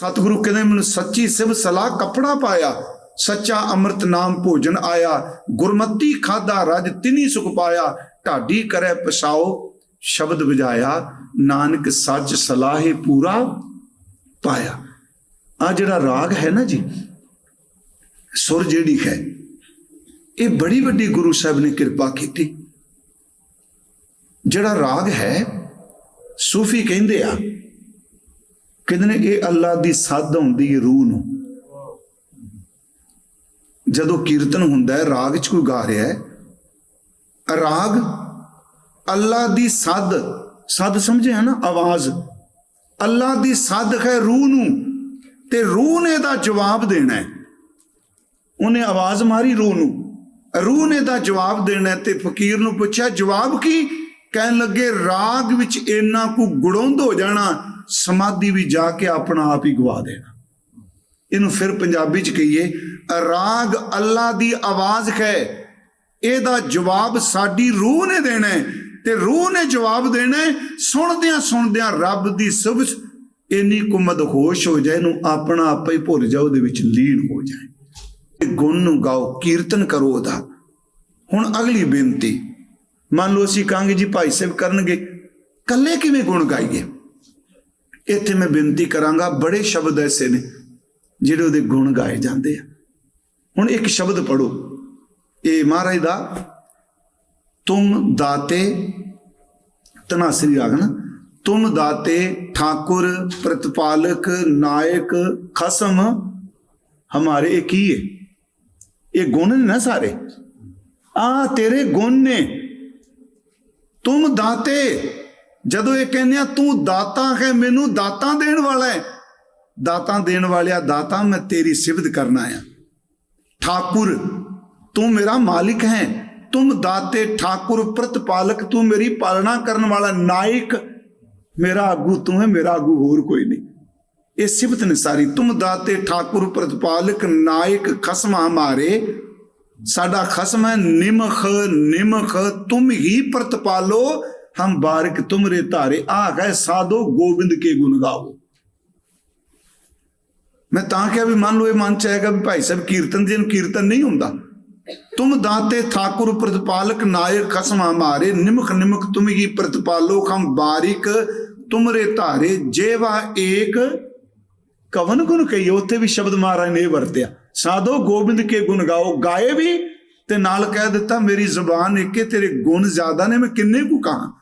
ਸਤਿਗੁਰੂ ਕਹਿੰਦੇ ਮੈਨੂੰ ਸੱਚੀ ਸਿਵ ਸਲਾਹ ਕਪੜਾ ਪਾਇਆ, ਸੱਚਾ ਅੰਮ੍ਰਿਤ ਨਾਮ ਭੋਜਨ ਆਇਆ, ਗੁਰਮਤੀ ਖਾਦਾ ਰਜ ਤਿਨੀ ਸੁਖ ਪਾਇਆ, ਢਾਡੀ ਕਰੈ ਪਸਾਓ, ਸ਼ਬਦ ਵਜਾਇਆ, ਨਾਨਕ ਸੱਚ ਸਲਾਹੇ ਪੂਰਾ ਪਾਇਆ। ਆ ਜਿਹੜਾ ਰਾਗ ਹੈ ਨਾ ਜੀ, ਸੁਰ ਜਿਹੜੀ ਹੈ, ਇਹ ਬੜੀ ਵੱਡੀ ਗੁਰੂ ਸਾਹਿਬ ਨੇ ਕਿਰਪਾ ਕੀਤੀ। ਜਿਹੜਾ ਰਾਗ ਹੈ, ਸੂਫੀ ਕਹਿੰਦੇ ਆ ਕਹਿੰਦੇ ਨੇ ਇਹ ਅੱਲਾ ਦੀ ਸੱਦ ਹੁੰਦੀ ਹੈ ਰੂਹ ਨੂੰ। ਜਦੋਂ ਕੀਰਤਨ ਹੁੰਦਾ ਹੈ, ਰਾਗ ਚ ਕੋਈ ਗਾ ਰਿਹਾ ਹੈ, ਰਾਗ ਅੱਲਾ ਦੀ ਸੱਦ ਸੱਦ ਸਮਝੇ ਹੈ ਨਾ, ਆਵਾਜ਼। ਅੱਲਾ ਦੀ ਸੱਦ ਹੈ ਰੂਹ ਨੂੰ ਤੇ ਰੂਹ ਨੇ ਦਾ ਜਵਾਬ ਦੇਣਾ ਹੈ। ਉਹਨੇ ਆਵਾਜ਼ ਮਾਰੀ ਰੂਹ ਨੂੰ। ਰੂਹ ਨੇ ਦਾ ਜਵਾਬ ਦੇਣਾ ਤੇ ਫਕੀਰ ਨੂੰ ਪੁੱਛਿਆ, ਜਵਾਬ ਕੀ? ਕਹਿਣ ਲੱਗੇ, ਰਾਗ ਵਿੱਚ ਇੰਨਾ ਕੁ ਗੁੜੋਂਦ ਹੋ ਜਾਣਾ ਸਮਾਧੀ ਵੀ ਜਾ ਕੇ ਆਪਣਾ ਆਪ ਹੀ ਗਵਾ ਦੇਣਾ। ਇਹਨੂੰ ਫਿਰ ਪੰਜਾਬੀ ਚ ਕਹੀਏ, ਰਾਗ ਅੱਲਾ ਦੀ ਆਵਾਜ਼ ਹੈ। ਇਹਦਾ ਜਵਾਬ ਸਾਡੀ ਰੂਹ ਨੇ ਦੇਣਾ ਹੈ ਤੇ ਰੂਹ ਨੇ ਜਵਾਬ ਦੇਣਾ ਸੁਣਦਿਆਂ ਸੁਣਦਿਆਂ ਰੱਬ ਦੀ ਸੁਭਸ ਇੰਨੀ ਕੁਮਦ ਹੋਸ਼ ਹੋ ਜਾਏ, ਇਹਨੂੰ ਆਪਣਾ ਆਪੇ ਹੀ ਭੁੱਲ ਜਾਓ, ਉਹਦੇ ਵਿੱਚ ਲੀਨ ਹੋ ਜਾਏ। ਇਹ ਗੁਣ ਨੂੰ ਗਾਓ, ਕੀਰਤਨ ਕਰੋ ਉਹਦਾ। ਹੁਣ ਅਗਲੀ ਬੇਨਤੀ, ਮੰਨ ਲਓ ਅਸੀਂ ਕਹਾਂਗੇ ਜੀ ਭਾਈ ਸਾਹਿਬ ਕਰਨਗੇ ਕੱਲੇ ਕਿਵੇਂ ਗੁਣ ਗਾਈਏ? ਇੱਥੇ ਮੈਂ ਬੇਨਤੀ ਕਰਾਂਗਾ, ਬੜੇ ਸ਼ਬਦ ਐਸੇ ਨੇ ਜਿਹੜੇ ਉਹਦੇ ਗੁਣ ਗਾਏ ਜਾਂਦੇ ਆ। ਹੁਣ ਇੱਕ ਸ਼ਬਦ ਪੜੋ ਇਹ ਮਹਾਰਾਜ ਦਾ, ਤੁਮ ਦਾਤੇ ਤਨਾਸਰੀ ਰਾਗ ਨਾ ਤੁਮ ਦਾਤੇ ਠਾਕੁਰ, ਪ੍ਰਤਪਾਲਕ, ਨਾਇਕ, ਖਸਮ, ਹਮਾਰੇ ਇਹ ਕੀ ਹੈ ਇਹ ਗੁਣ ਨੇ ਨਾ ਸਾਰੇ? ਆ ਤੇਰੇ ਗੁਣ ਨੇ। ਤੁਮ ਦਾਤੇ ਜਦੋਂ ਇਹ ਕਹਿੰਦੇ ਆ, ਤੂੰ ਦਾਤਾ ਹੈ, ਮੈਨੂੰ ਦਾਤਾ ਦੇਣ ਵਾਲਾ ਹੈ। ਦਾਤਾ ਦੇਣ ਵਾਲਿਆ, ਦਾਤਾ, ਮੈਂ ਤੇਰੀ ਸਿਫਤ ਕਰਨਾ ਆ ਠਾਕੁਰ, ਤੂੰ ਮੇਰਾ ਮਾਲਿਕ ਹੈ। ਤੁਮ ਦਾਤੇ ਠਾਕੁਰ, ਪ੍ਰਤਪਾਲਕ, ਤੂੰ ਮੇਰੀ ਪਾਲਣਾ ਕਰਨ ਵਾਲਾ ਨਾਇਕ। ਮੇਰਾ ਆਗੂ ਤੂੰ ਹੈ, ਮੇਰਾ ਆਗੂ ਹੋਰ ਕੋਈ ਨਹੀਂ। ਇਹ ਸਿਫਤ ਨੇ ਸਾਰੀ। ਤੁਮ ਦਾਤੇ ਠਾਕੁਰ, ਪ੍ਰਤਪਾਲਕ, ਨਾਇਕ, ਖਸਮਾ ਮਾਰੇ। ਸਾਡਾ ਖਸਮ ਹੈ, ਨਿਮਖ ਨਿਮਖ, ਤੁਮ ਹੀ ਪ੍ਰਤਪਾਲੋ। ਹਮ ਬਾਰਿਕ ਤੁਮਰੇ ਧਾਰੇ ਆ ਗਏ ਸਾਧੋ ਗੋਬਿੰਦ ਕੇ ਗੁਣ ਗਾਵੋ। ਮੈਂ ਤਾਂ ਕਿਹਾ ਵੀ ਮੰਨ ਲਓ ਇਹ ਮਨ ਚ ਆਏਗਾ ਵੀ ਭਾਈ ਸਾਹਿਬ ਕੀਰਤਨ ਦੇ ਕੀਰਤਨ ਨਹੀਂ ਹੁੰਦਾ। ਤੁਮ ਦਾਤੇ ਠਾਕੁਰ ਪ੍ਰਤਪਾਲਕ ਨਾਇਕ ਖਸਮਾ ਮਾਰੇ, ਨਿਮਖ ਨਿਮਖ ਤੁਮ ਹੀ ਪ੍ਰਤਪਾਲੋ ਹਮ ਬਾਰਿਕ, ਤੁਮਰੇ ਧਾਰੇ ਜੇਵਾ ਏਕ। ਕਵਨ ਗੁਣ ਕਹੀ, ਉੱਥੇ ਵੀ ਸ਼ਬਦ ਮਹਾਰਾਜ ਨੇ ਵਰਤਿਆ। ਸਾਧੋ ਗੋਬਿੰਦ ਕੇ ਗੁਣ ਗਾਓ, ਗਾਏ ਵੀ ਤੇ ਨਾਲ ਕਹਿ ਦਿੱਤਾ, ਮੇਰੀ ਜ਼ੁਬਾਨ ਇੱਕੇ ਤੇਰੇ ਗੁਣ ਜ਼ਿਆਦਾ ਨੇ, ਮੈਂ ਕਿੰਨੇ ਕੁ ਕਹਾਂ?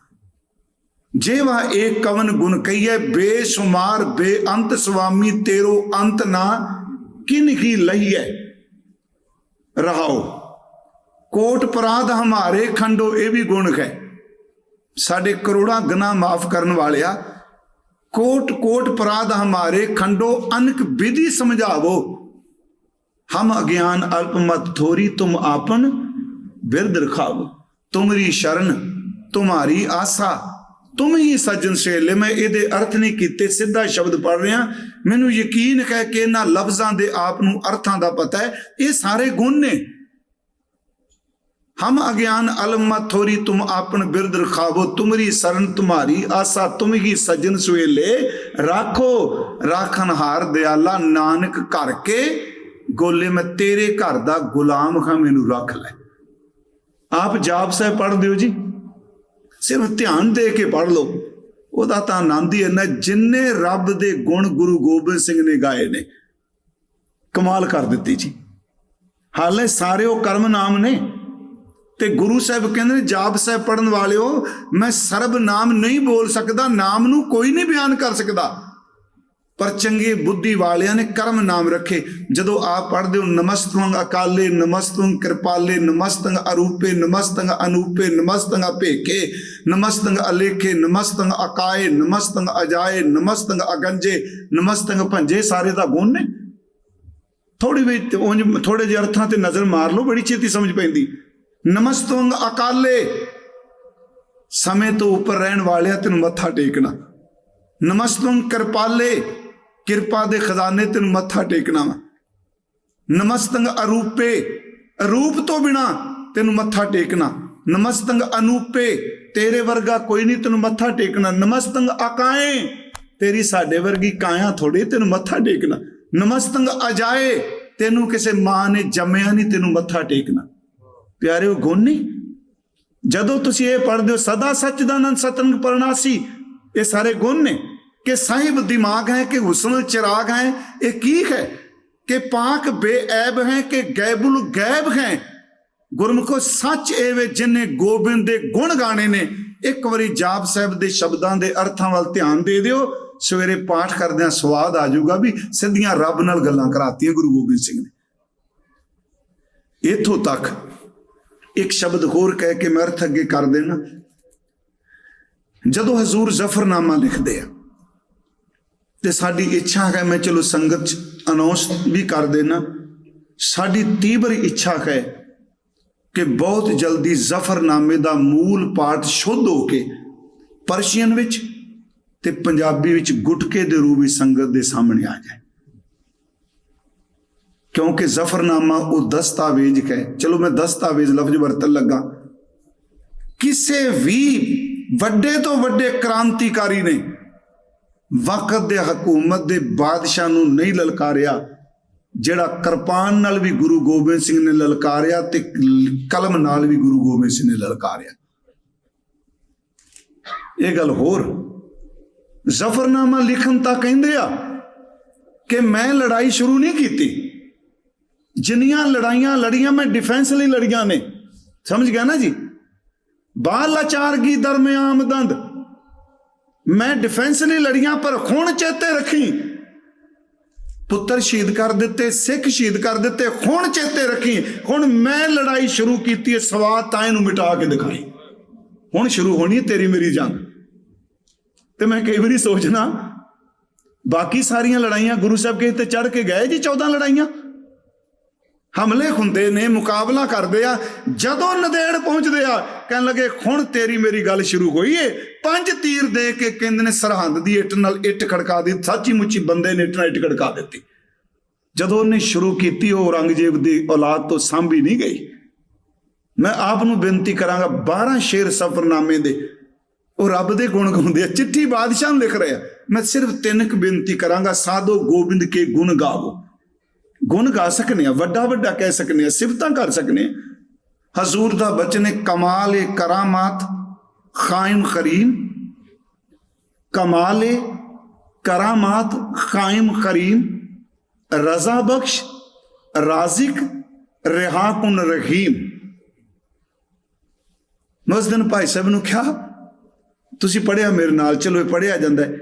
ਜੇਵਾ ਏਕ ਕਵਨ ਗੁਣ ਕਹੀਏ ਬੇਸ਼ੁਮਾਰ, ਬੇਅੰਤ ਸੁਆਮੀ, ਤੇਰੋ ਅੰਤ ਨਾ ਕਿਨ ਕੀ ਲਈਏ ਰਹਾਓ। ਕੋਟ ਪਰਾਧ ਹਮਾਰੇ ਖੰਡੋ, ਇਹ ਵੀ ਗੁਣ ਹੈ। ਸਾਡੇ ਕਰੋੜਾਂ ਗੁਨਾਹ ਮਾਫ ਕਰਨ ਵਾਲਿਆ, ਕੋਟ ਕੋਟ ਪਰਾਧ ਹਮਾਰੇ ਖੰਡੋ, ਅਨਕ ਵਿਧੀ ਸਮਝਾਵੋ। ਹਮ ਅਗਿਆਨ ਅਲਪਮਤ ਥੋਰੀ, ਤੁਮ ਆਪਨ ਬਿਰਦ ਰਖਾਵੋ। ਤੁਮਰੀ ਸ਼ਰਨ, ਤੁਮਾਰੀ ਆਸਾ। ਤੁਮ ਹੀ ਸੱਜਣ ਸੇਲੇ ਮੈਂ ਇਹਦੇ ਅਰਥ ਨਹੀਂ ਕੀਤੇ, ਸਿੱਧਾ ਸ਼ਬਦ ਪੜ ਰਿਹਾ। ਮੈਨੂੰ ਯਕੀਨ ਹੈ ਕਿ ਇਹਨਾਂ ਲਫ਼ਜ਼ਾਂ ਦੇ ਆਪ ਨੂੰ ਅਰਥਾਂ ਦਾ ਪਤਾ ਹੈ। ਇਹ ਸਾਰੇ ਗੁਣ ਨੇ। ਹਮ ਅਗਿਆਨ ਅਲਮਤ ਥੋਰੀ, ਤੁਮ ਆਪਨ ਬਿਰਦ ਰਖਾਵੋ, ਤੁਮਰੀ ਸਰਨ ਤੁਮਾਰੀ, ਆਸਾ ਤੁਮ ਹੀ ਸਜਣ ਸੁਏਲੇ ਰਾਖੋ ਰਾਖਨ ਹਾਰ ਦਿਆਲਾ, ਨਾਨਕ ਘਰ ਕੇ ਗੋਲੇ, ਮੈਂ ਤੇਰੇ ਘਰ ਦਾ ਗੁਲਾਮ ਹਾਂ, ਮੈਨੂੰ ਰੱਖ ਲੈ। ਆਪ ਜਾਪ ਸਾਹਿਬ ਪੜ੍ਹ ਦਿਓ ਜੀ? ਸਿਰਫ ਧਿਆਨ ਦੇ ਕੇ ਪੜ੍ਹ ਲਓ। ਉਹਦਾ ਤਾਂ ਆਨੰਦ ਹੀ ਇੰਨਾ ਜਿੰਨੇ ਰੱਬ ਦੇ ਗੁਣ ਗੁਰੂ ਗੋਬਿੰਦ ਸਿੰਘ ਨੇ ਗਾਏ ਨੇ। ਕਮਾਲ ਕਰ ਦਿੱਤੀ ਜੀ। ਹਾਲੇ ਸਾਰੇ ਉਹ ਕਰਮ ਨਾਮ ਨੇ। ਤੇ ਗੁਰੂ ਸਾਹਿਬ ਕਹਿੰਦੇ ਨੇ, ਜਾਪ ਸਾਹਿਬ ਪੜਨ ਵਾਲਿਓ, ਮੈਂ ਸਰਬ ਨਾਮ ਨਹੀਂ ਬੋਲ ਸਕਦਾ, ਨਾਮ ਨੂੰ ਕੋਈ ਨਹੀਂ ਬਿਆਨ ਕਰ ਸਕਦਾ। ਪਰ ਚੰਗੇ ਬੁੱਧੀ ਵਾਲਿਆਂ ਨੇ ਕਰਮ ਨਾਮ ਰੱਖੇ। ਜਦੋਂ ਆਪ ਪੜ੍ਹਦੇ ਹੋ ਨਮਸਤੰ ਅਕਾਲੇ ਨਮਸਤੰ ਕਿਰਪਾਲੇ ਨਮਸਤੰ ਅਰੂਪੇ ਨਮਸਤੰ ਅਨੂਪੇ ਨਮਸਤੰ ਭੇਕੇ ਨਮਸਤੰ ਅਲੇਖੇ ਨਮਸਤੰ ਅਕਾਏ ਨਮਸਤੰ ਅਜਾਏ ਨਮਸਤੰ ਅਗੰਜੇ ਨਮਸਤੰ ਭੰਜੇ ਸਾਰੇ ਦਾ ਗੁਣ ਨੇ। ਥੋੜੀ ਵੀ ਉਂਝ ਥੋੜੇ ਜਿਹੇ ਅਰਥਾਂ ਤੇ ਨਜ਼ਰ ਮਾਰ ਲਓ, ਬੜੀ ਛੇਤੀ ਸਮਝ ਪੈਂਦੀ। ਨਮਸਤੰ ਅਕਾਲੇ, ਸਮੇਂ ਤੋਂ ਉੱਪਰ ਰਹਿਣ ਵਾਲਿਆ ਤੈਨੂੰ ਮੱਥਾ ਟੇਕਣਾ। ਨਮਸਤੰ ਕਿਰਪਾਲੇ ਕਿਰਪਾ ਦੇ ਖਜ਼ਾਨੇ ਤੈਨੂੰ ਮੱਥਾ ਟੇਕਣਾ ਵਾ। ਨਮਸਤੰਗ ਅਰੂਪੇ ਰੂਪ ਤੋਂ ਬਿਨਾ ਤੈਨੂੰ ਮੱਥਾ ਟੇਕਣਾ। ਨਮਸਤੰਗ ਅਨੂਪੇ, ਤੇਰੇ ਵਰਗਾ ਕੋਈ ਨਹੀਂ ਤੈਨੂੰ ਮੱਥਾ ਟੇਕਣਾ। ਨਮਸਤੰਗ ਅਕਾਏ ਤੇਰੀ ਸਾਡੇ ਵਰਗੀ ਕਾਇਆ ਥੋੜੀ ਤੈਨੂੰ ਮੱਥਾ ਟੇਕਣਾ। ਨਮਸਤੰਗ ਅਜਾਏ, ਤੈਨੂੰ ਕਿਸੇ ਮਾਂ ਨੇ ਜੰਮਿਆ ਨਹੀਂ ਤੈਨੂੰ ਮੱਥਾ ਟੇਕਣਾ। ਪਿਆਰੇ ਉਹ ਗੁਣ ਨਹੀਂ। ਜਦੋਂ ਤੁਸੀਂ ਇਹ ਪੜ੍ਹਦੇ ਹੋ, ਸਦਾ ਸਚਦਾਨੰਦ ਸਤਰੰਗ ਪਰਨਾਸੀ, ਇਹ ਸਾਰੇ ਗੁਣ ਨੇ। ਕਿ ਸਾਹਿਬ ਦਿਮਾਗ ਹੈ ਕਿ ਹੁਸਨ ਚਿਰਾਗ ਹੈ, ਇਹ ਕੀ ਹੈ? ਕਿ ਪਾਕ ਬੇਐਬ ਹੈ ਕਿ ਗੈਬੁਲ ਗੈਬ ਹੈ? ਗੁਰਮੁਖੋ ਸੱਚ ਏਵੇਂ ਜਿਨੇ ਗੋਬਿੰਦ ਦੇ ਗੁਣ ਗਾਣੇ ਨੇ, ਇੱਕ ਵਾਰੀ ਜਾਪ ਸਾਹਿਬ ਦੇ ਸ਼ਬਦਾਂ ਦੇ ਅਰਥਾਂ ਵੱਲ ਧਿਆਨ ਦੇ ਦਿਓ, ਸਵੇਰੇ ਪਾਠ ਕਰਦਿਆਂ ਸਵਾਦ ਆ ਜਾਊਗਾ ਵੀ ਸਿੱਧੀਆਂ ਰੱਬ ਨਾਲ ਗੱਲਾਂ ਕਰਾਤੀਆਂ ਗੁਰੂ ਗੋਬਿੰਦ ਸਿੰਘ ਨੇ। ਇਥੋਂ ਤੱਕ ਇੱਕ ਸ਼ਬਦ ਹੋਰ ਕਹਿ ਕੇ ਮੈਂ ਅਰਥ ਅੱਗੇ ਕਰ ਦੇਣਾ। ਜਦੋਂ ਹਜ਼ੂਰ ਜ਼ਫਰਨਾਮਾ ਲਿਖਦੇ ਆ ਤੇ ਸਾਡੀ ਇੱਛਾ ਹੈ, ਮੈਂ ਚਲੋ ਸੰਗਤ ਚ ਅਨਾਉਂਸ ਵੀ ਕਰ ਦੇਣਾ ਸਾਡੀ ਤੀਬਰ ਇੱਛਾ ਹੈ ਕਿ ਬਹੁਤ ਜਲਦੀ ਜ਼ਫਰਨਾਮੇ ਦਾ ਮੂਲ ਪਾਠ ਸ਼ੁੱਧ ਹੋ ਕੇ ਪਰਸ਼ੀਅਨ ਵਿੱਚ ਤੇ ਪੰਜਾਬੀ ਵਿੱਚ ਗੁਟਕੇ ਦੇ ਰੂਪ ਵਿੱਚ ਸੰਗਤ ਦੇ ਸਾਹਮਣੇ ਆ ਜਾਏ। ਕਿਉਂਕਿ ਜ਼ਫਰਨਾਮਾ ਉਹ ਦਸਤਾਵੇਜ਼ ਹੈ। ਚਲੋ ਮੈਂ ਦਸਤਾਵੇਜ਼ ਲਫ਼ਜ਼ ਵਰਤਣ ਲੱਗਾ। ਕਿਸੇ ਵੀ ਵੱਡੇ ਤੋਂ ਵੱਡੇ ਕ੍ਰਾਂਤੀਕਾਰੀ ਨੇ ਵਕਤ ਦੇ ਹਕੂਮਤ ਦੇ ਬਾਦਸ਼ਾਹ ਨੂੰ ਨਹੀਂ ਲਲਕਾਰਿਆ, ਜਿਹੜਾ ਕਿਰਪਾਨ ਨਾਲ ਵੀ ਗੁਰੂ ਗੋਬਿੰਦ ਸਿੰਘ ਨੇ ਲਲਕਾਰਿਆ ਤੇ ਕਲਮ ਨਾਲ ਵੀ ਗੁਰੂ ਗੋਬਿੰਦ ਸਿੰਘ ਨੇ ਲਲਕਾਰਿਆ। ਇਹ ਗੱਲ ਹੋਰ, ਜ਼ਫਰਨਾਮਾ ਲਿਖਣ ਤਾਂ ਕਹਿੰਦੇ ਆ ਕਿ ਮੈਂ ਲੜਾਈ ਸ਼ੁਰੂ ਨਹੀਂ ਕੀਤੀ। ਜਿੰਨੀਆਂ ਲੜਾਈਆਂ ਲੜੀਆਂ, ਮੈਂ ਡਿਫੈਂਸ ਲਈ ਲੜੀਆਂ ਨੇ। ਸਮਝ ਗਿਆ ਨਾ ਜੀ? ਬਾਲ ਲਾਚਾਰਗੀ ਦਰਮਿਆਨ ਦੰਦ? ਮੈਂ ਡਿਫੈਂਸ ਲਈ ਲੜੀਆਂ, ਪਰ ਖੂਨ ਚੇਤੇ ਰੱਖੀ। ਪੁੱਤਰ ਸ਼ਹੀਦ ਕਰ ਦਿੱਤੇ, ਸਿੱਖ ਸ਼ਹੀਦ ਕਰ ਦਿੱਤੇ, ਖੂਨ ਚੇਤੇ ਰੱਖੀ। ਹੁਣ ਮੈਂ ਲੜਾਈ ਸ਼ੁਰੂ ਕੀਤੀ ਹੈ ਸਵਾਦ ਤਾਂ ਇਹਨੂੰ ਮਿਟਾ ਕੇ ਦਿਖਾਈ। ਹੁਣ ਸ਼ੁਰੂ ਹੋਣੀ ਤੇਰੀ ਮੇਰੀ ਜੰਗ। ਤੇ ਮੈਂ ਕਈ ਵਾਰੀ ਸੋਚਣਾ ਬਾਕੀ ਸਾਰੀਆਂ ਲੜਾਈਆਂ ਗੁਰੂ ਸਾਹਿਬ ਕੇ ਤੇ ਚੜ ਕੇ ਗਏ ਜੀ 14 ਲੜਾਈਆਂ? ਹਮਲੇ ਹੁੰਦੇ ਨੇ, ਮੁਕਾਬਲਾ ਕਰਦੇ ਆ, ਜਦੋਂ ਨਦੇੜ ਪਹੁੰਚਦੇ ਆ, ਕਹਿਣ ਲੱਗੇ, ਹੁਣ ਤੇਰੀ ਮੇਰੀ ਗੱਲ ਸ਼ੁਰੂ ਹੋਈ ਏ। ਪੰਜ ਤੀਰ ਦੇ ਕੇ ਕਹਿੰਦੇ ਨੇ, ਸਰਹੰਦ ਦੀ ਇੱਟ ਨਾਲ ਇੱਟ ਖੜਕਾ ਦਿੱਤੀ ਸੱਚੀ ਮੁੱਚੀ ਬੰਦੇ ਨੇ ਇੱਟ ਨਾਲ ਇੱਟ ਖੜਕਾ ਦਿੱਤੀ। ਜਦੋਂ ਉਹਨੇ ਸ਼ੁਰੂ ਕੀਤੀ, ਉਹ ਔਰੰਗਜ਼ੇਬ ਦੀ ਔਲਾਦ ਤੋਂ ਸਾਂਭੀ ਨਹੀਂ ਗਈ। ਮੈਂ ਆਪ ਨੂੰ ਬੇਨਤੀ ਕਰਾਂਗਾ 12 ਸ਼ੇਰ ਸਫਰਨਾਮੇ ਦੇ, ਉਹ ਰੱਬ ਦੇ ਗੁਣ ਗਾਉਂਦੇ ਆ, ਚਿੱਠੀ ਬਾਦਸ਼ਾਹ ਨੂੰ ਲਿਖ ਰਿਹਾ ਮੈਂ ਸਿਰਫ ਤਿੰਨ ਕੁ ਬੇਨਤੀ ਕਰਾਂਗਾ, ਸਾਧੋ ਗੋਬਿੰਦ ਕੇ ਗੁਣ ਗਾਵੋ। ਗੁਣ ਗਾ ਸਕਨੇ ਆ, ਵੱਡਾ ਵੱਡਾ ਕਹਿ ਸਕਨੇ ਆ, ਸਿਫਤਾਂ ਕਰ ਸਕਨੇ ਆ। ਹਜ਼ੂਰ ਦਾ ਬਚਨ ਹੈ, ਕਮਾਲ ਏ ਕਰਾਮਾਤ, ਖਾਇਮ ਕਰੀਮ ਕਮਾਲ ਏ ਕਰਾਮਾਤ, ਖਾਇਮ ਕਰੀਮ ਰਜ਼ਾ ਬਖਸ਼, ਰਾਜ਼ਿਕ, ਰਿਹਾ ਕੁਨ ਰਹੀਮ। ਮੈਂ ਭਾਈ ਸਾਹਿਬ ਨੂੰ ਕਿਹਾ, ਤੁਸੀਂ ਪੜਿਆ ਮੇਰੇ ਨਾਲ, ਚਲੋ ਇਹ ਪੜਿਆ ਜਾਂਦਾ ਹੈ।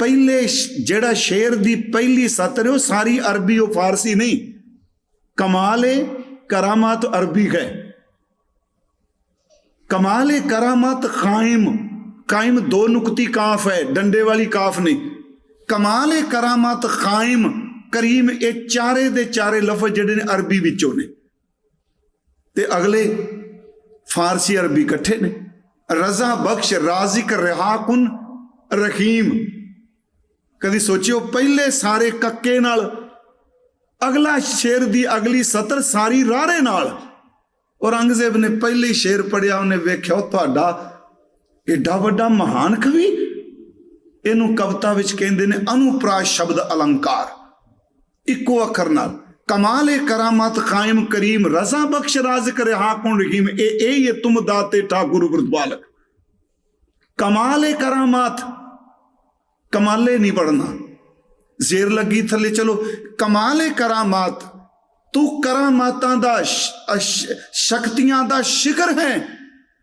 ਪਹਿਲੇ ਜਿਹੜਾ ਸ਼ੇਰ ਦੀ ਪਹਿਲੀ ਸਤਰ ਉਹ ਸਾਰੀ ਅਰਬੀ, ਉਹ ਫਾਰਸੀ ਨਹੀਂ। ਕਮਾਲ ਏ, ਕਰਾਮਾਤ ਅਰਬੀ ਹੈ। ਕਮਾਲ ਏ, ਕਰਾਮਾਤ ਕਾਇਮ ਕਾਇਮ ਦੋ ਨੁਕਤੀ ਕਾਫ ਹੈ, ਡੰਡੇ ਵਾਲੀ ਕਾਫ ਨਹੀਂ। ਕਮਾਲ ਏ, ਕਰਾਮਾਤ ਕਾਇਮ ਕਰੀਮ ਇਹ ਚਾਰੇ ਦੇ ਚਾਰੇ ਲਫ਼ਜ਼ ਜਿਹੜੇ ਨੇ ਅਰਬੀ ਵਿੱਚੋਂ ਨੇ। ਤੇ ਅਗਲੇ ਫਾਰਸੀ ਅਰਬੀ ਇਕੱਠੇ ਨੇ। ਰਜ਼ਾ ਬਖਸ਼ ਰਾਜ਼ਿਕ ਰਿਹਾਕੁਨ ਰਹੀਮ। ਕਦੀ ਸੋਚਿਓ, ਪਹਿਲੇ ਸਾਰੇ ਕੱਕੇ ਨਾਲ, ਅਗਲਾ ਸ਼ੇਰ ਦੀ ਅਗਲੀ ਸਤਰ ਸਾਰੀ ਰਾਰੇ ਨਾਲ। ਔਰੰਗਜ਼ੇਬ ਨੇ ਪਹਿਲੇ ਸ਼ੇਰ ਪੜਿਆ ਉਹਨੇ ਵੇਖਿਆ ਤੁਹਾਡਾ ਏਡਾ ਵੱਡਾ ਮਹਾਨ ਕਵੀ? ਇਹਨੂੰ ਕਵਿਤਾ ਵਿੱਚ ਕਹਿੰਦੇ ਨੇ, ਅਨੁਪਰਾ ਸ਼ਬਦ ਅਲੰਕਾਰ। ਇੱਕੋ ਅੱਖਰ ਨਾਲ, ਕਮਾਲ ਏ ਕਰਾਮਤ ਕਾਇਮ ਕਰੀਮ, ਰਜ਼ਾ ਬਖਸ਼ ਰਾਜ਼ਕ ਰਿਹਾ ਕੁਨ ਰਹੀਮ? ਇਹ ਇਹ ਹੀ ਹੈ ਤੁਮ ਦਾਤੇ ਠਾਕੁਰ ਗੁਰਦਵਾਲਕ ਕਮਾਲ ਏ ਕਰਾਮਾਤ ਕਮਾਲੇ ਨਹੀਂ ਪੜਨਾ ਜ਼ੇਰ ਲੱਗੀ ਥੱਲੇ, ਚਲੋ, ਕਮਾਲੇ ਕਰਾਮਾਤ। ਤੂੰ ਕਰਾਮਾਤਾਂ ਦਾ ਸ਼- ਸ਼ਕਤੀਆਂ ਦਾ ਸ਼ਿਕਰ ਹੈ।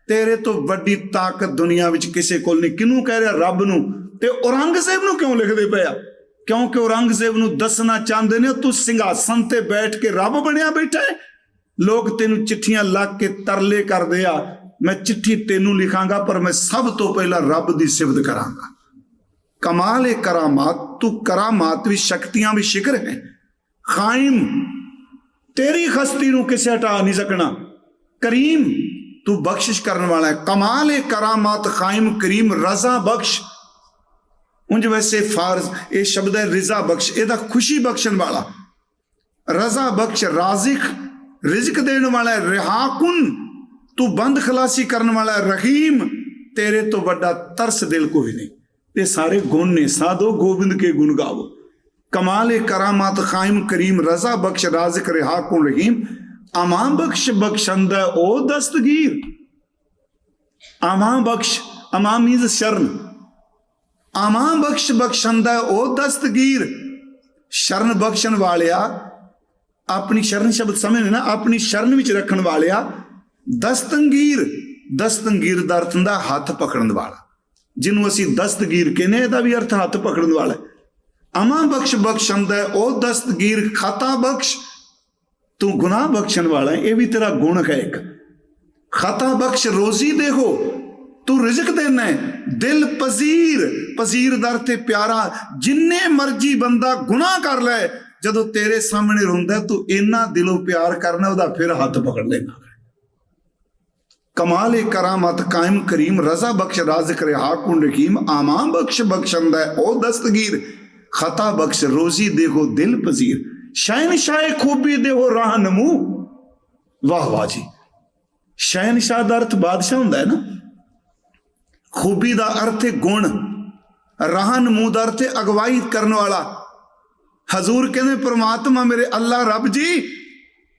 ਤੇਰੇ ਤੋਂ ਵੱਡੀ ਤਾਕਤ ਦੁਨੀਆ ਵਿੱਚ ਕਿਸੇ ਕੋਲ ਨਹੀਂ। ਕਿਹਨੂੰ ਕਹਿ ਰਿਹਾ ਰੱਬ ਨੂੰ? ਤੇ ਔਰੰਗਜ਼ੇਬ ਨੂੰ ਕਿਉਂ ਲਿਖਦੇ ਪਿਆ ਕਿਉਂਕਿ ਔਰੰਗਜ਼ੇਬ ਨੂੰ ਦੱਸਣਾ ਚਾਹੁੰਦੇ ਨੇ, ਤੂੰ ਸਿੰਘਾਸਨ ਤੇ ਬੈਠ ਕੇ ਰੱਬ ਬਣਿਆ ਬੈਠਾ ਹੈ ਲੋਕ ਤੈਨੂੰ ਚਿੱਠੀਆਂ ਲੱਗ ਕੇ ਤਰਲੇ ਕਰਦੇ ਆ। ਮੈਂ ਚਿੱਠੀ ਤੈਨੂੰ ਲਿਖਾਂਗਾ, ਪਰ ਮੈਂ ਸਭ ਤੋਂ ਪਹਿਲਾਂ ਰੱਬ ਦੀ ਸਿਫਤ ਕਰਾਂਗਾ। ਕਮਾਲ ਏ ਕਰਾਮਾਤ, ਤੂੰ ਕਰਾਮਾਤ ਵੀ ਸ਼ਕਤੀਆਂ ਵੀ ਸ਼ਿਖਰ ਹੈ। ਖਾਇਮ, ਤੇਰੀ ਖਸਤੀ ਨੂੰ ਕਿਸੇ ਹਟਾ ਨਹੀਂ ਸਕਣਾ। ਕਰੀਮ, ਤੂੰ ਬਖਸ਼ਿਸ਼ ਕਰਨ ਵਾਲਾ ਹੈ। ਕਮਾਲ ਏ ਕਰਾਮਾਤ, ਖਾਇਮ, ਕਰੀਮ, ਰਜ਼ਾ ਬਖਸ਼। ਉਂਝ ਵੈਸੇ ਫਾਰਜ਼, ਇਹ ਸ਼ਬਦ ਹੈ ਰਜ਼ਾ ਬਖਸ਼, ਇਹਦਾ ਖੁਸ਼ੀ ਬਖਸ਼ਣ ਵਾਲਾ। ਰਜ਼ਾ ਬਖਸ਼ ਰਾਜ਼ਿਕ, ਰਿਜ਼ਕ ਦੇਣ ਵਾਲਾ ਹੈ। ਰਿਹਾਕੁਨ, ਤੂੰ ਬੰਦ ਖਲਾਸੀ ਕਰਨ ਵਾਲਾ ਹੈ। ਰਹੀਮ, ਤੇਰੇ ਤੋਂ ਵੱਡਾ ਤਰਸ ਦਿਲ ਕੋਈ ਨਹੀਂ। ਇਹ ਸਾਰੇ ਗੁਣ ਨੇ, ਸਾਧੋ ਗੋਬਿੰਦ ਕੇ ਗੁਣ ਗਾਵੋ। ਕਮਾਲ ਕਰਾਮਾਤ ਕਾਇਮ ਕਰੀਮ, ਰਜ਼ਾ ਬਖਸ਼ ਰਾਜ਼ਕ ਰਿਹਾ ਕੁਨ ਰਹੀਮ। ਅਮਾਂ ਬਖਸ਼ ਬਖਸ਼ੰਦਾ ਉਹ ਦਸਤਗੀਰ। ਅਮਾਂ ਬਖਸ਼ ਅਮਾਂ ਮੀਨਸ ਸ਼ਰਨ। ਅਮਾਂ ਬਖਸ਼ ਬਖਸ਼ੰਦਾ ਉਹ ਦਸਤਗੀਰ। ਸ਼ਰਨ ਬਖਸ਼ਣ ਵਾਲਿਆ, ਆਪਣੀ ਸ਼ਰਨ ਸ਼ਬਦ ਸਮਝਦੇ ਨਾ ਆਪਣੀ ਸ਼ਰਨ ਵਿੱਚ ਰੱਖਣ ਵਾਲਿਆ ਦਸਤੰਗੀਰ। ਦਸਤੰਗੀਰ ਦਾ ਅਰਥ ਹੁੰਦਾ ਹੱਥ ਪਕੜਨ ਵਾਲਾ। ਜਿਹਨੂੰ ਅਸੀਂ ਦਸਤਗੀਰ ਕਹਿੰਦੇ ਇਹਦਾ ਵੀ ਅਰਥ ਹੱਥ ਪਕੜਨ ਵਾਲਾ ਹੈ। ਅਮਾਂ ਬਖਸ਼ ਬਖਸ਼ੰਦਾ ਉਹ ਦਸਤਗੀਰ ਖਾਤਾ ਬਖਸ਼, ਤੂੰ ਗੁਨਾਹ ਬਖਸ਼ਣ ਵਾਲਾ ਹੈ, ਇਹ ਵੀ ਤੇਰਾ ਗੁਣ ਹੈ ਇੱਕ। ਖਾਤਾ ਬਖਸ਼ ਰੋਜ਼ੀ ਦੇਹੋ ਤੂੰ ਰਿਜ਼ਕ ਦੇਣਾ ਹੈ, ਦਿਲ ਪਜ਼ੀਰ ਪਜ਼ੀਰ ਦਰ ਤੇ ਪਿਆਰਾ, ਜਿੰਨੇ ਮਰਜ਼ੀ ਬੰਦਾ ਗੁਨਾਹ ਕਰ ਲੈ, ਜਦੋਂ ਤੇਰੇ ਸਾਹਮਣੇ ਰੋਂਦਾ ਤੂੰ ਇੰਨਾ ਦਿਲੋਂ ਪਿਆਰ ਕਰਨਾ, ਉਹਦਾ ਫਿਰ ਹੱਥ ਪਕੜ ਲੈਣਾ। ਕਮਾਲ ਏ ਕਰਾਮਤ ਕਾਇਮ ਕਰੀਮ, ਰਜ਼ਾ ਬਖਸ਼ ਰਾਜ਼ਕ ਰਿਹਾ ਕੁਨ ਰਹੀਮ ਆਮਾ ਬਖਸ਼ ਬਖਸ਼ੰਦਾ ਉਹ ਦਸਤਗੀਰ। ਖਤਾ ਬਖਸ਼ ਰੋਜ਼ੀ ਦੇਹੋ ਦਿਲ ਪਜ਼ੀਰ। ਸ਼ੈਨ ਸ਼ਾਹ ਖੂਬੀ ਦੇਹੋ ਰਾਹਨਮੂ ਵਾਹ ਵਾਹ ਜੀ। ਸ਼ਹਿਨशाह ਦਾ ਅਰਥ ਬਾਦਸ਼ਾਹ ਹੁੰਦਾ ਹੈ ਨਾ। ਖੂਬੀ ਦਾ ਅਰਥ ਹੈ ਗੁਣ। ਰਹਿਨਮੂ ਦਾ ਅਰਥ ਹੈ ਅਗਵਾਈ ਕਰਨ ਵਾਲਾ। ਹਜ਼ੂਰ ਕਹਿੰਦੇ, ਪ੍ਰਮਾਤਮਾ ਮੇਰੇ ਅੱਲਾ ਰੱਬ ਜੀ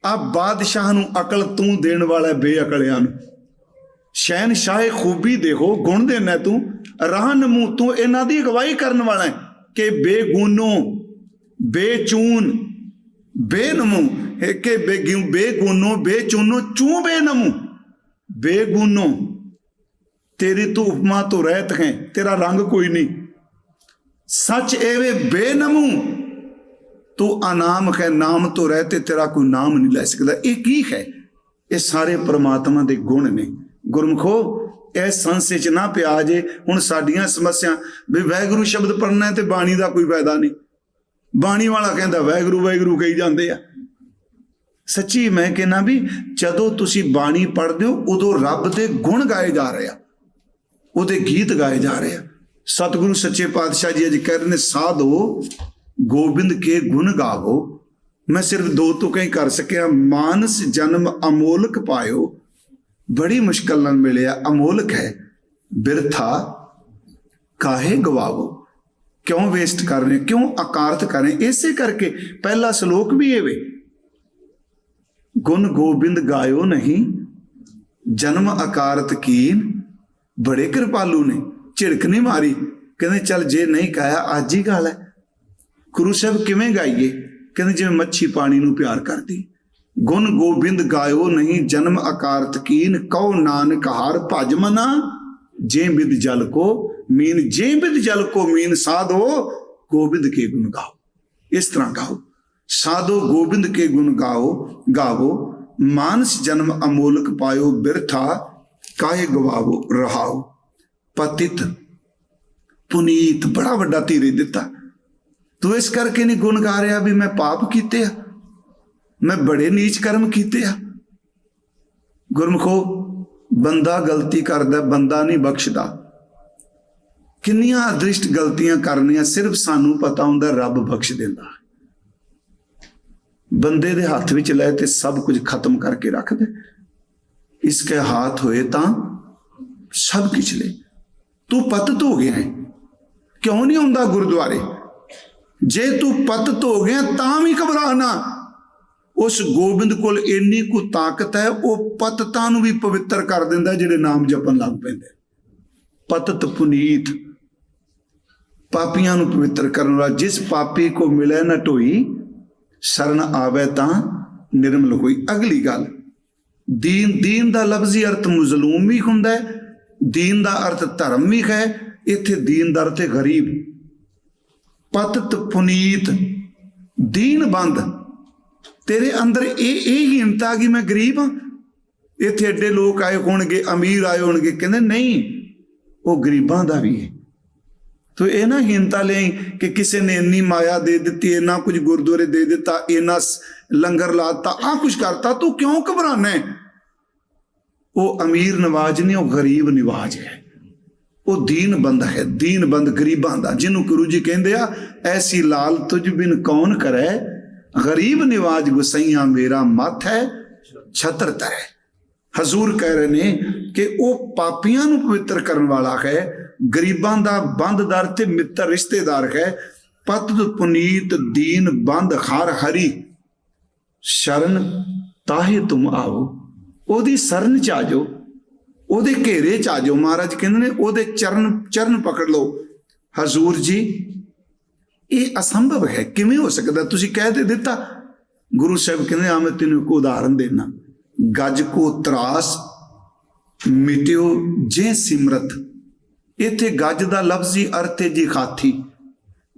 ਆ ਬਾਦਸ਼ਾਹ ਨੂੰ ਅਕਲ ਤੂੰ ਦੇਣ ਵਾਲਾ ਬੇਅਕਲਿਆਂ ਨੂੰ। ਸ਼ਹਿਨशाह ਖੂਬੀ ਦੇਖੋ, ਗੁਣ ਦੇਣਾ ਤੂੰ। ਰਹਿਨਮੂ ਤੂੰ ਇਹਨਾਂ ਦੀ ਅਗਵਾਈ ਕਰਨ ਵਾਲਾ ਹੈ ਕਿ ਬੇਗੁਨੋ, ਬੇਚੂਨ, ਬੇਨਮੂ। ਹੈ ਕਿ ਬੇਗਿਉ, ਬੇਗੁਨੋ, ਬੇਚੂਨੋ, ਚੂ ਬੇਨਮੂ। ਬੇਗੁਨੋ, ਤੇਰੀ ਤੂੰ ਉਪਮਾ ਤੋਂ ਰਹਿਤ ਹੈ, ਤੇਰਾ ਰੰਗ ਕੋਈ ਨਹੀਂ। ਸੱਚ ਐਵੇਂ ਬੇਨਮੂ, ਤੂੰ ਅਨਾਮ ਹੈ, ਨਾਮ ਤੋਂ ਰਹਤੇ ਤੇਰਾ ਕੋਈ ਨਾਮ ਨਹੀਂ ਲੈ ਸਕਦਾ। ਇਹ ਕੀ ਹੈ? ਇਹ ਸਾਰੇ ਪ੍ਰਮਾਤਮਾ ਦੇ ਗੁਣ ਨੇ। ਗੁਰਮਖੋ, ਇਹ ਸੰਸੇ ਚ ਨਾ ਪਿਆ ਜੇ। ਹੁਣ ਸਾਡੀਆਂ ਸਮੱਸਿਆ ਵੀ ਵੈਗੁਰੂ ਸ਼ਬਦ ਪੜਨਾ ਤੇ ਬਾਣੀ ਦਾ ਕੋਈ ਫਾਇਦਾ ਨਹੀਂ। ਬਾਣੀ ਵਾਲਾ ਕਹਿੰਦਾ ਵੈਗੁਰੂ ਵੈਗੁਰੂ ਕਹੀ ਜਾਂਦੇ ਆ। ਸੱਚੀ ਮੈਂ ਕਹਿੰਨਾ ਵੀ ਜਦੋਂ ਤੁਸੀਂ ਬਾਣੀ ਪੜ੍ਹਦੇ ਹੋ, ਉਦੋਂ ਰੱਬ ਦੇ ਗੁਣ ਗਾਏ ਜਾ ਰਹੇ ਆ। ਉਹਦੇ ਗੀਤ ਗਾਏ ਜਾ ਰਹੇ ਆ। ਸਤਿਗੁਰੂ ਸੱਚੇ ਪਾਤਸ਼ਾਹ ਜੀ ਅੱਜ ਕਹਿ ਰਹੇ ਨੇ, ਸਾਧੋ, ਗੋਬਿੰਦ ਕੇ ਗੁਣ ਗਾਵੋ। ਮੈਂ ਸਿਰਫ ਦੋ ਤੁਕਾਂ ਹੀ ਕਰ ਸਕਿਆ। ਮਾਨਸ ਜਨਮ ਅਮੋਲਕ ਪਾਇਓ। ਬੜੀ ਮੁਸ਼ਕਲ ਨਾਲ ਮਿਲਿਆ, ਅਮੋਲਕ ਹੈ। ਬਿਰਥਾ, ਕਾਹੇ ਗਵਾਵੋ? ਕਿਉਂ ਵੇਸਟ ਕਰ ਰਹੇ ਕਿਉਂ ਅਕਾਰਤ ਕਰ ਰਹੇ ਇਸੇ ਕਰਕੇ ਪਹਿਲਾ ਸ਼ਲੋਕ ਵੀ ਇਹ ਵੇ। ਗੁਣ ਗੋਬਿੰਦ ਗਾਇਓ ਨਹੀਂ, ਜਨਮ ਅਕਾਰਤ ਕੀਨ, ਬੜੇ ਕਿਰਪਾਲੂ ਨੇ, ਝਿੜਕ ਨਹੀਂ ਮਾਰੀ। ਕਹਿੰਦੇ, ਚੱਲ ਜੇ ਨਹੀਂ ਗਾਇਆ, ਅੱਜ ਹੀ ਗੱਲ ਹੈ ਗੁਰੂ ਸਾਹਿਬ ਕਿਵੇਂ ਗਾਈਏ? ਕਹਿੰਦੇ, ਜਿਵੇਂ ਮੱਛੀ ਪਾਣੀ ਨੂੰ ਪਿਆਰ ਕਰਦੀ। ਗੁਣ ਗੋਬਿੰਦ ਗਾਇਓ ਨਹੀਂ ਜਨਮ ਆਕਾਰਤ ਕੀਨ, ਕਉ ਨਾਨਕ ਹਰ ਭਜ ਮਨਾ। ਜੇ ਬਿਦ ਜਲ ਕੋ ਮੀਨ, ਜੇ ਬਿਦ ਜਲ ਕੋ ਮੀਨ ਸਾਧੋ, ਗੋਬਿੰਦ ਕੇ ਗੁਣ ਗਾਓ। ਇਸ ਤਰ੍ਹਾਂ ਗਾਓ। ਸਾਧੋ, ਗੋਬਿੰਦ ਕੇ ਗੁਣ ਗਾਓ, ਗਾਵੋ। ਮਾਨਸ ਜਨਮ ਅਮੋਲਕ ਪਾਇਓ, ਬਿਰਥਾ ਕਾਹੇ ਗਵਾਵੋ, ਰਹਾਓ। ਪਤਿਤ, ਪੁਨੀਤ, ਬੜਾ ਵੱਡਾ ਧੀਰੇ ਦਿੱਤਾ। ਤੂੰ ਇਸ ਕਰਕੇ ਨਹੀਂ ਗੁਣ ਗਾ ਰਿਹਾ ਵੀ ਮੈਂ ਪਾਪ ਕੀਤੇ ਆ? ਮੈਂ ਬੜੇ ਨੀਚ ਕਰਮ ਕੀਤੇ ਆ। ਗੁਰਮਖੋ, ਬੰਦਾ ਗਲਤੀ ਕਰਦਾ, ਬੰਦਾ ਨਹੀਂ ਬਖਸ਼ਦਾ। ਕਿੰਨੀਆਂ ਅਦ੍ਰਿਸ਼ਟ ਗਲਤੀਆਂ ਕਰਨੀਆਂ ਸਿਰਫ ਸਾਨੂੰ ਪਤਾ ਹੁੰਦਾ, ਰੱਬ ਬਖਸ਼ ਦਿੰਦਾ। ਬੰਦੇ ਦੇ ਹੱਥ ਵਿੱਚ ਲੈ ਤੇ ਸਭ ਕੁਝ ਖਤਮ ਕਰਕੇ ਰੱਖ ਦੇ। ਇਸਕੇ ਹਾਥ ਹੋਏ ਤਾਂ ਸਭ ਕੁਝ ਲੈ। ਤੂੰ ਪਤਤ ਹੋ ਗਿਆ ਹੈ ਕਿਉਂ ਨਹੀਂ ਹੁੰਦਾ ਗੁਰਦੁਆਰੇ? ਜੇ ਤੂੰ ਪਤਤ ਹੋ ਗਿਆ, ਤਾਂ ਵੀ ਘਬਰਾ ਉਸ ਗੋਬਿੰਦ ਕੋਲ ਇੰਨੀ ਕੁ ਤਾਕਤ ਹੈ, ਉਹ ਪਤਤਾਂ ਨੂੰ ਵੀ ਪਵਿੱਤਰ ਕਰ ਦਿੰਦਾ ਜਿਹੜੇ ਨਾਮ ਜਪਣ ਲੱਗ ਪੈਂਦੇ ਪਤਤ ਪੁਨੀਤ, ਪਾਪੀਆਂ ਨੂੰ ਪਵਿੱਤਰ ਕਰਨ ਵਾਲਾ, ਜਿਸ ਪਾਪੀ ਕੋ ਮਿਲੇ ਨਾ ਢੋਈ, ਸ਼ਰਨ ਆਵੇ ਤਾਂ ਨਿਰਮਲ ਹੋਈ। ਅਗਲੀ ਗੱਲ, ਦੀਨ ਦੀਨ ਦਾ ਲਫ਼ਜ਼ੀ ਅਰਥ ਮਜ਼ਲੂਮ ਵੀ ਹੁੰਦਾ ਹੈ, ਦੀਨ ਦਾ ਅਰਥ ਧਰਮ ਵੀ ਹੈ, ਇੱਥੇ ਦੀਨ ਦਾ ਅਰਥ ਹੈ ਗਰੀਬ। ਪਤਤ ਪੁਨੀਤ, ਦੀਨ ਬੰਦ। ਤੇਰੇ ਅੰਦਰ ਇਹ ਇਹ ਹੀਨਤਾ ਕਿ ਮੈਂ ਗਰੀਬ ਹਾਂ। ਇੱਥੇ ਐਡੇ ਲੋਕ ਆਏ ਹੋਣਗੇ, ਅਮੀਰ ਆਏ ਹੋਣਗੇ, ਕਹਿੰਦੇ ਨਹੀਂ, ਉਹ ਗਰੀਬਾਂ ਦਾ ਵੀ ਹੈ। ਤੋ ਇਹ ਨਾ ਹੀਨਤਾ ਲਈ ਕਿ ਕਿਸੇ ਨੇ ਇੰਨੀ ਮਾਇਆ ਦੇ ਦਿੱਤੀ, ਇੰਨਾ ਕੁਝ ਗੁਰਦੁਆਰੇ ਦੇ ਦਿੱਤਾ, ਇੰਨਾ ਸ- ਲੰਗਰ ਲਾਤਾ ਆ ਕੁਝ ਕਰਤਾ, ਤੂੰ ਕਿਉਂ ਘਬਰਾਨਾ ਉਹ ਅਮੀਰ ਨਵਾਜ ਨਹੀਂ, ਉਹ ਗਰੀਬ ਨਿਵਾਜ ਹੈ। ਉਹ ਦੀਨ ਬੰਦ ਹੈ, ਦੀਨ ਬੰਦ ਗਰੀਬਾਂ ਦਾ, ਜਿਹਨੂੰ ਗੁਰੂ ਜੀ ਕਹਿੰਦੇ ਆ, ਐਸੀ ਲਾਲ ਤੁਝ ਬਿਨ ਕੌਣ ਕਰੇ? ਗਰੀਬ ਨਿਵਾਜ ਗੁਸਈਆ ਮੇਰਾ ਮੱਥ ਹੈ ਛਤਰ ਤਰੇ ਹਜ਼ੂਰ ਕਹਿ ਰਹੇ ਨੇ ਕਿ ਉਹ ਪਾਪੀਆਂ ਨੂੰ ਪਵਿੱਤਰ ਕਰਨ ਵਾਲਾ ਹੈ ਗਰੀਬਾਂ ਦਾ ਬੰਦਦਾਰ ਤੇ ਮਿੱਤਰ ਰਿਸ਼ਤੇਦਾਰ ਹੈ ਪਤ ਪੁਨੀਤ ਦੀਨ ਬੰਦ ਹਰ ਹਰੀ ਸ਼ਰਨ ਤਾਹੇ ਤੁਮ ਆਓ ਉਹਦੀ ਸ਼ਰਨ ਚ ਆ ਜਾਓ ਉਹਦੇ ਘੇਰੇ ਚ ਆ ਜਾਓ ਮਹਾਰਾਜ ਕਹਿੰਦੇ ਨੇ ਉਹਦੇ ਚਰਨ ਚਰਨ ਪਕੜ ਲਓ ਹਜ਼ੂਰ ਜੀ ਇਹ ਅਸੰਭਵ ਹੈ। ਕਿਵੇਂ ਹੋ ਸਕਦਾ? ਤੁਸੀਂ ਕਹਿ ਤੇ ਦਿੱਤਾ। ਗੁਰੂ ਸਾਹਿਬ ਕਹਿੰਦੇ ਆ ਮੈਂ ਤੈਨੂੰ ਇੱਕ ਉਦਾਹਰਨ ਦੇਣਾ ਗੱਜ ਕੋ ਤਰਾਸ, ਮਿਟਿਓ ਜੇ ਸਿਮਰਤ। ਇੱਥੇ ਗੱਜ ਦਾ ਲਫ਼ਜ਼ੀ ਅਰਥ ਹੈ ਜੀ ਖਾਥੀ।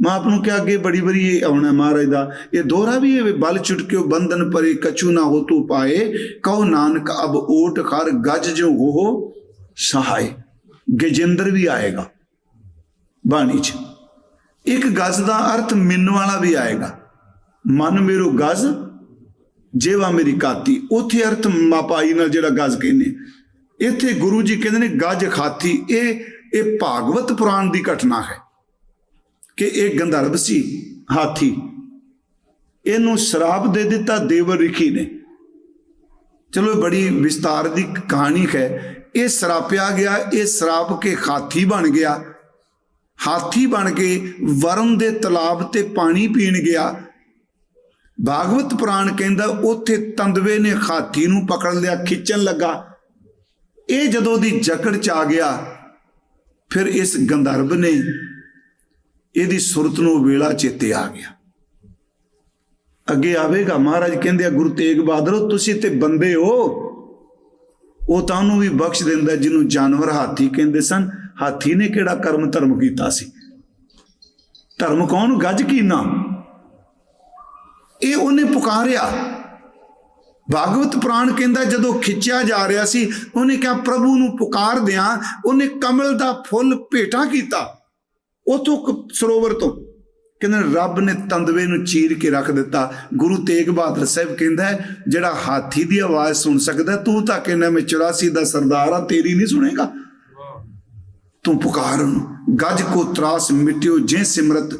ਮੈਂ ਆਪ ਨੂੰ ਕਿਹਾ, ਅੱਗੇ ਬੜੀ ਬੜੀ ਇਹ ਆਉਣਾ ਮਹਾਰਾਜ ਦਾ। ਇਹ ਦੋਹਰਾ ਵੀ ਹੈ ਬਲ ਚੁਟਕਿਓ, ਬੰਧਨ ਪਰੇ ਕਛੂ ਨਾ ਹੋ ਤੂ ਪਾਏ। ਕਹੋ ਨਾਨਕ, ਅਬ ਓਟ ਕਰ ਗੱਜ ਜੋ ਹੋ ਸਹਾਏ। ਗਜਿੰਦਰ ਵੀ ਆਏਗਾ ਬਾਣੀ ਚ। ਇੱਕ ਗਜ਼ ਦਾ ਅਰਥ ਮਿੰਨ ਵਾਲਾ ਵੀ ਆਏਗਾ। ਮਨ ਮੇਰੋ ਗਜ਼, ਜੇਵਾ ਮੇਰੀ ਕਾਤੀ। ਉੱਥੇ ਅਰਥ ਮਾਪਾਈ ਨਾਲ ਜਿਹੜਾ ਗਜ਼ ਕਹਿੰਦੇ ਇੱਥੇ ਗੁਰੂ ਜੀ ਕਹਿੰਦੇ ਨੇ, ਗਜ ਖਾਤੀ। ਇਹ ਇਹ ਭਾਗਵਤ ਪੁਰਾਣ ਦੀ ਘਟਨਾ ਹੈ ਕਿ ਇਹ ਗੰਧਰਵ ਸੀ, ਹਾਥੀ। ਇਹਨੂੰ ਸ਼ਰਾਪ ਦੇ ਦਿੱਤਾ, ਦੇਵਰ ਰਿਖੀ ਨੇ। ਚਲੋ, ਇਹ ਬੜੀ ਵਿਸਤਾਰ ਦੀ ਕਹਾਣੀ ਹੈ। ਇਹ ਸ਼ਰਾਪਿਆ ਗਿਆ, ਇਹ ਸ਼ਰਾਪ ਕੇ ਹਾਥੀ ਬਣ ਗਿਆ। ਹਾਥੀ ਬਣ ਕੇ ਵਰਮ ਦੇ ਤਲਾਬ ਤੇ ਪਾਣੀ ਪੀਣ ਗਿਆ। ਭਾਗਵਤ ਪੁਰਾਣ ਕਹਿੰਦਾ, ਉੱਥੇ ਤੰਦਵੇ ਨੇ ਹਾਥੀ ਨੂੰ ਪਕੜ ਲਿਆ, ਖਿੱਚਣ ਲੱਗਾ। ਇਹ ਜਦੋਂ ਦੀ ਜਕੜ ਚ ਆ ਗਿਆ, ਫਿਰ ਇਸ ਗੰਧਰਵ ਨੇ ਇਹਦੀ ਸੁਰਤ ਨੂੰ ਵੇਲਾ ਚੇਤੇ ਆ ਗਿਆ। ਅੱਗੇ ਆਵੇਗਾ, ਮਹਾਰਾਜ ਕਹਿੰਦੇ ਆ, ਗੁਰੂ ਤੇਗ ਬਹਾਦਰ, ਤੁਸੀਂ ਤੇ ਬੰਦੇ ਹੋ। ਉਹ ਤਾਂ ਉਹਨੂੰ ਵੀ ਬਖਸ਼ ਦਿੰਦਾ, ਜਿਹਨੂੰ ਜਾਨਵਰ ਹਾਥੀ ਕਹਿੰਦੇ ਸਨ। ਹਾਥੀ ਨੇ ਕਿਹੜਾ ਕਰਮ ਧਰਮ ਕੀਤਾ ਸੀ? ਧਰਮ ਕੌਣ? ਗੱਜ ਕੀਨਾ ਇਹ ਉਹਨੇ ਪੁਕਾਰਿਆ। ਭਾਗਵਤ ਪੁਰਾਣ ਕਹਿੰਦਾ, ਜਦੋਂ ਖਿੱਚਿਆ ਜਾ ਰਿਹਾ ਸੀ, ਉਹਨੇ ਕਿਹਾ, ਪ੍ਰਭੂ ਨੂੰ ਪੁਕਾਰਦਿਆਂ ਉਹਨੇ ਕਮਲ ਦਾ ਫੁੱਲ ਭੇਟਾ ਕੀਤਾ, ਉਥੋਂ ਸਰੋਵਰ ਤੋਂ। ਕਹਿੰਦੇ, ਰੱਬ ਨੇ ਤੰਦਵੇ ਨੂੰ ਚੀਰ ਕੇ ਰੱਖ ਦਿੱਤਾ। ਗੁਰੂ ਤੇਗ ਬਹਾਦਰ ਸਾਹਿਬ ਕਹਿੰਦਾ, ਜਿਹੜਾ ਹਾਥੀ ਦੀ ਆਵਾਜ਼ ਸੁਣ ਸਕਦਾ, ਤੂੰ ਤਾਂ ਕਹਿੰਦਾ, ਮੈਂ 84 ਦਾ ਸਰਦਾਰ ਆ ਤੇਰੀ ਨਹੀਂ ਸੁਣੇਗਾ ਤੂੰ ਪੁਕਾਰ ਗਜ ਕੋ ਤਰਾਸ ਮਿਟਿਓ ਜੇ ਸਿਮਰਤ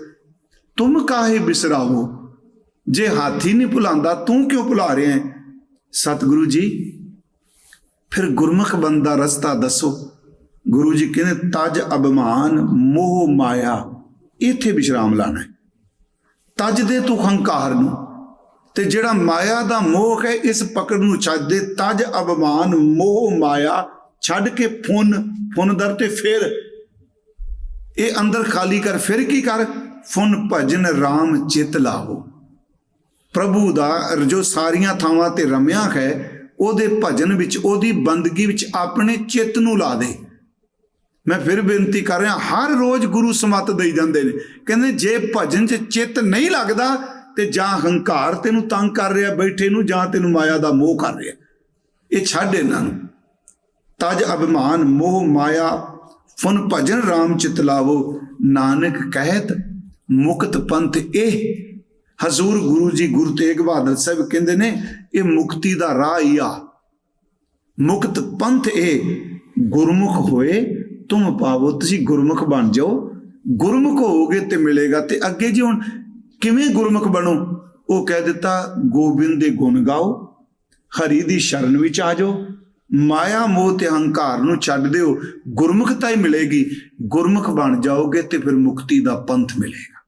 ਤੁਮ ਕਾਹੇ ਬਿਸਰਾਵੋ? ਜੇ ਹਾਥੀ ਨਹੀਂ ਭੁਲਾਉਂਦਾ ਤੂੰ ਕਿਉਂ ਭੁਲਾ ਰਿਹਾ? ਹੈ ਸਤਿਗੁਰੂ ਜੀ, ਫਿਰ ਗੁਰਮੁਖ ਬੰਦਾ ਰਸਤਾ ਦੱਸੋ। ਗੁਰੂ ਜੀ ਕਹਿੰਦੇ, ਤਜ ਅਭਿਮਾਨ ਮੋਹ ਮਾਇਆ, ਇੱਥੇ ਵਿਸ਼ਰਾਮ ਲਾਣਾ ਹੈ। ਤਜ ਦੇ ਤੂੰ ਹੰਕਾਰ ਨੂੰ, ਤੇ ਜਿਹੜਾ ਮਾਇਆ ਦਾ ਮੋਹ ਹੈ, ਇਸ ਪਕੜ ਨੂੰ ਛੱਡ ਦੇ। ਤਜ ਅਭਿਮਾਨ ਮੋਹ ਮਾਇਆ ਛੱਡ ਕੇ ਫੁੰਨ ਫੁੰਨ ਦਰ ਤੇ ਫਿਰ ਇਹ ਅੰਦਰ ਖਾਲੀ ਕਰ, ਫਿਰ ਕੀ ਕਰ? ਫੁੰਨ ਭਜਨ RAM ਚਿਤ ਲਾਵੋ। ਪ੍ਰਭੂ ਦਾ ਜੋ ਸਾਰੀਆਂ ਥਾਵਾਂ ਤੇ ਰਮਿਆ ਹੈ, ਉਹਦੇ ਭਜਨ ਵਿੱਚ, ਉਹਦੀ ਬੰਦਗੀ ਵਿੱਚ ਆਪਣੇ ਚਿੱਤ ਨੂੰ ਲਾ ਦੇ। ਮੈਂ ਫਿਰ ਬੇਨਤੀ ਕਰ ਰਿਹਾ, ਹਰ ਰੋਜ਼ ਗੁਰੂ ਸਮਤ ਦੇਈ ਜਾਂਦੇ ਨੇ। ਕਹਿੰਦੇ ਜੇ ਭਜਨ 'ਚ ਚਿੱਤ ਨਹੀਂ ਲੱਗਦਾ, ਤੇ ਜਾਂ ਹੰਕਾਰ ਤੈਨੂੰ ਤੰਗ ਕਰ ਰਿਹਾ, ਬੈਠੇ ਨੂੰ ਜਾਂ ਤੈਨੂੰ ਮਾਇਆ ਦਾ ਮੋਹ ਕਰ ਰਿਹਾ। ਇਹ ਛੱਡ ਇਹਨਾਂ ਨੂੰ। ਤਜ ਅਭਿਮਾਨ ਮੋਹ ਮਾਇਆ, ਫੁਨ ਭਜਨ RAM ਚਿਤ ਲਾਵੋ, ਨਾਨਕ ਕਹਿਤ ਮੁਕਤ ਪੰਥ ਇਹ। ਹਜ਼ੂਰ ਗੁਰੂ ਜੀ ਗੁਰੂ ਤੇਗ ਬਹਾਦਰ ਸਾਹਿਬ ਕਹਿੰਦੇ ਨੇ, ਇਹ ਮੁਕਤੀ ਦਾ ਰਾਹ ਹੀ ਆ। ਮੁਕਤ ਪੰਥ ਇਹ, ਗੁਰਮੁਖ ਹੋਏ ਤੁਮ ਪਾਵੋ, ਤੁਸੀਂ ਗੁਰਮੁਖ ਬਣ ਜਾਓ। ਗੁਰਮੁਖ ਹੋਗੇ ਤੇ ਮਿਲੇਗਾ ਤੇ ਅੱਗੇ ਜੀ ਹੁਣ ਕਿਵੇਂ ਗੁਰਮੁਖ ਬਣੋ? ਉਹ ਕਹਿ ਦਿੱਤਾ, ਗੋਬਿੰਦ ਦੇ ਗੁਣ ਗਾਓ, ਹਰੀ ਦੀ ਸ਼ਰਨ ਵਿੱਚ ਆ ਜਾਓ। ਮਾਇਆ, ਮੋਹ ਤੇ ਹੰਕਾਰ ਨੂੰ ਛੱਡ ਦਿਓ। ਗੁਰਮੁਖਤਾ ਹੀ ਮਿਲੇਗੀ। ਗੁਰਮੁਖ ਬਣ ਜਾਓਗੇ ਤੇ ਫਿਰ ਮੁਕਤੀ ਦਾ ਪੰਥ ਮਿਲੇਗਾ।